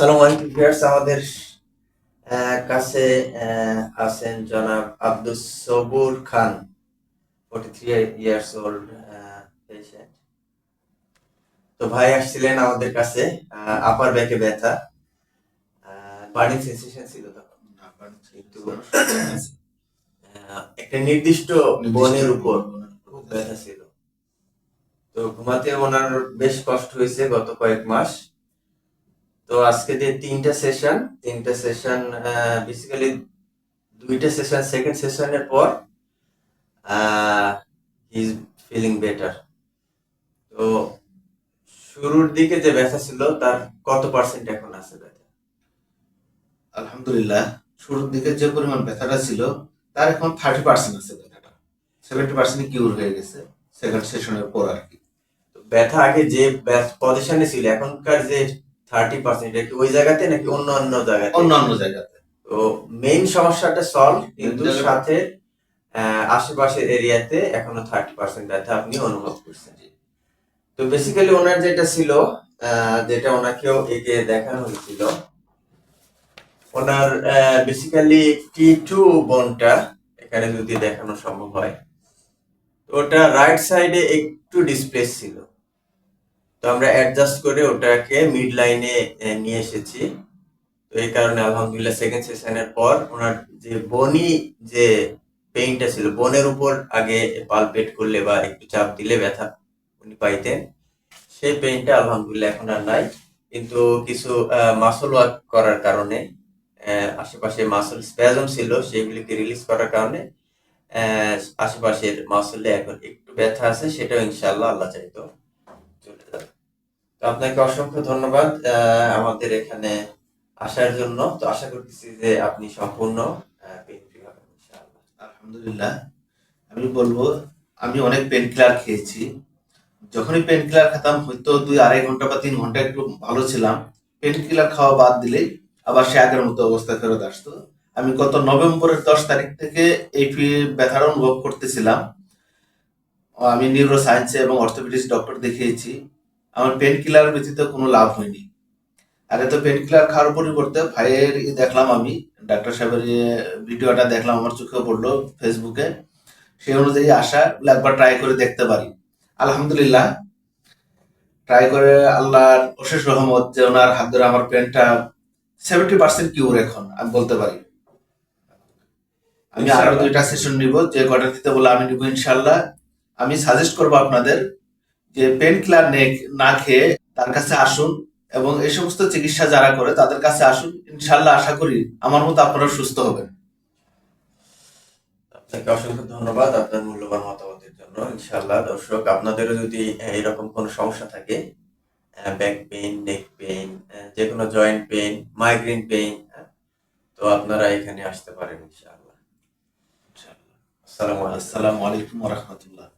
সালাম আলাইকুম ভিউয়ার্স আমাদের কাছে আছেন জনাব Abdul Sabur Khan forty three years old patient তো ভাই আসছিলেন আমাদের কাছে আপার ব্যাকে ব্যথা। বার্নিং সেন্সেশন ছিল তখন। কিন্তু একটা নির্দিষ্ট বনের উপর খুব ব্যথা ছিল। তো ঘুমাতে ওনার বেশ কষ্ট হয়েছে গত কয়েক মাস। তো আজকে যে তিনটা সেশন তিনটা সেশন বেসিক্যালি দুইটা সেশন সেকেন্ড সেশনের পর ইজ ফিলিং বেটার তো শুরুর দিকে যে ব্যথা ছিল তার কত পার্সেন্ট এখন আছে ব্যথা? আলহামদুলিল্লাহ শুরুর দিকে যে পরিমাণ ব্যথাটা ছিল তার এখন থার্টি পার্সেন্ট আছে ব্যথাটা। সেভেন্টি পার্সেন্ট কিউর হয়ে গেছে সেকেন্ড সেশনের পর আর কি। তো ব্যথা আগে যে পজিশনে ছিল এখনকার যে থার্টি পার্সেন্ট কি ওই জায়গাতে নাকি অন্য অন্য জায়গাতে? অন্যান্য জায়গাতে। তো মেইন সমস্যাটা সলভ কিন্তু সাথে আশেপাশের এরিয়াতে এখনও থার্টি পার্সেন্ট ব্যথা আপনি অনুভব করছেন। তো বেসিক্যালি ওনার যেটা ছিল যেটা ওনাকেও একে দেখানো হয়েছিল ওনার বেসিক্যালি টি টু বোনটা এখানে যদি দেখানো সম্ভব হয় তো ওটা রাইট সাইডে একটু ডিসপ্লেস ছিল। তো আমরা অ্যাডজাস্ট করে ওটাকে মিড লাইনে নিয়ে এসেছি। তো এই কারণে আলহামদুলিল্লাহ সেকেন্ড সেশনের পর ওনার যে বনি যে পেইনটা ছিল, বনের উপর আগে পালপেট করলে বা একটু চাপ দিলে ব্যথা উনি পাইতেন, সেই পেইনটা আলহামদুলিল্লাহ এখন আর নাই। কিন্তু কিছু মাসল ওয়ার্ক করার কারণে আশেপাশে মাসল স্প্যাজম ছিল, সেগুলিকে রিলিজ করার কারণে আশেপাশের মাসলে এখন একটু ব্যথা আছে, সেটাও ইনশাআল্লাহ আল্লাহ চাইতো। তো আপনাকে অসংখ্য ধন্যবাদ আমাদের এখানে আসার জন্য। তো আশা করতেছি যে আপনি সম্পূর্ণ আলহামদুলিল্লাহ। আমি বলব, আমি অনেক পেন কিলার খেয়েছি। যখনই পেন কিলার খেতাম, হয়তো দুই আড়াই ঘণ্টা বা তিন ঘণ্টা একটু ভালো ছিলাম। পেন কিলার খাওয়া বাদ দিলেই আবার সে আগের মতো অবস্থা ফেরত আসতো। আমি গত নভেম্বরের দশ তারিখ থেকে এই ব্যথার অনুভব করতেছিলাম। আমি নিউরো সায়েন্সে এবং অর্থোপেডিক্স ডক্টর দেখিয়েছি। আমার পেন কিলার ব্যতীত কোনো লাভ হয়নি। আগে তো পেন কিলার খাওয়ার পরিবর্তে ভাইয়ের দেখলাম আমি ডাক্তার সাহেবের ভিডিওটা দেখলাম আমার চোখে পড়ল ফেসবুকে। সেই অনুযায়ী আসা একবার ট্রাই করে দেখতে পারি। আলহামদুলিল্লাহ ট্রাই করে আল্লাহর অশেষ রহমত যে ওনার হাত ধরে আমার পেনটা সেভেন্টি পার্সেন্ট কিউর এখন আমি বলতে পারি। আমি আরও দুইটা সেশন নিব যে কটা দিতে বলে আমি নিব ইনশাল্লাহ আমি সাজেস্ট করব আপনাদের যে পেন কিলার না খেয়ে তার কাছে আসুন এবং এই সমস্ত চিকিৎসা যারা করে তাদের কাছে আসুন। ইনশাল্লাহ আশা করি আমার মতো আপনারা সুস্থ হবেন। আপনাকে অসংখ্য ধন্যবাদ আপনার মূল্যবান মতামতের জন্য। ইনশাআল্লাহ দর্শক আপনাদেরও যদি এরকম কোনো সমস্যা থাকে ব্যাক পেইন নেক পেইন যে কোনো জয়েন্ট পেইন মাইগ্রেন পেইন তো আপনারা এখানে আসতে পারেন ইনশাআল্লাহ। আসসালামু আলাইকুম। রহমতুল্লাহ।